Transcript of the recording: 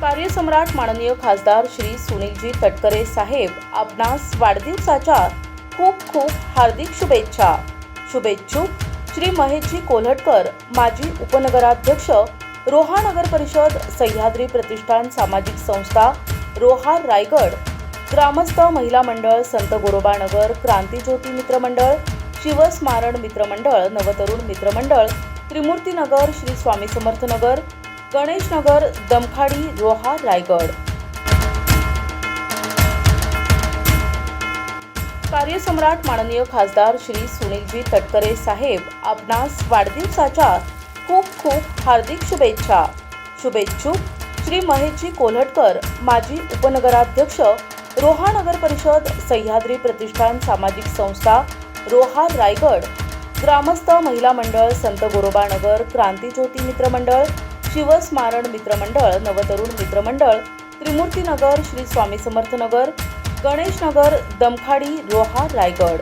कार्यसम्राट माननीय खासदार श्री सुनीलजी तटकरे साहेब आपणास वाढदिवसाच्या खूप खूप हार्दिक शुभेच्छा. शुभेच्छुक श्री महेशजी कोल्हटकर माजी उपनगराध्यक्ष रोहा नगर परिषद सह्याद्री प्रतिष्ठान सामाजिक संस्था रोहा रायगड ग्रामस्थ महिला मंडळ संत गोरोबा नगर क्रांतीज्योती मित्रमंडळ शिवस्मारण मित्रमंडळ नवतरुण मित्रमंडळ त्रिमूर्तीनगर श्री स्वामी समर्थ नगर गणेशनगर दमखाडी रोहा रायगड. कार्यसम्राट माननीय खासदार श्री सुनीलजी तटकरे साहेब आपणास वाढदिवसाच्या खूप खूप हार्दिक शुभेच्छा. शुभेच्छुक श्री महेशजी कोल्हटकर माजी उपनगराध्यक्ष रोहा नगर परिषद सह्याद्री प्रतिष्ठान सामाजिक संस्था रोहा रायगड ग्रामस्थ महिला मंडळ संत गोरोबा नगर क्रांतीज्योती मित्रमंडळ शिवस्मारण मित्रमंडळ नवतरुण मित्रमंडळ त्रिमूर्तीनगर श्री स्वामी समर्थनगर गणेशनगर दमखाडी रोहा रायगड.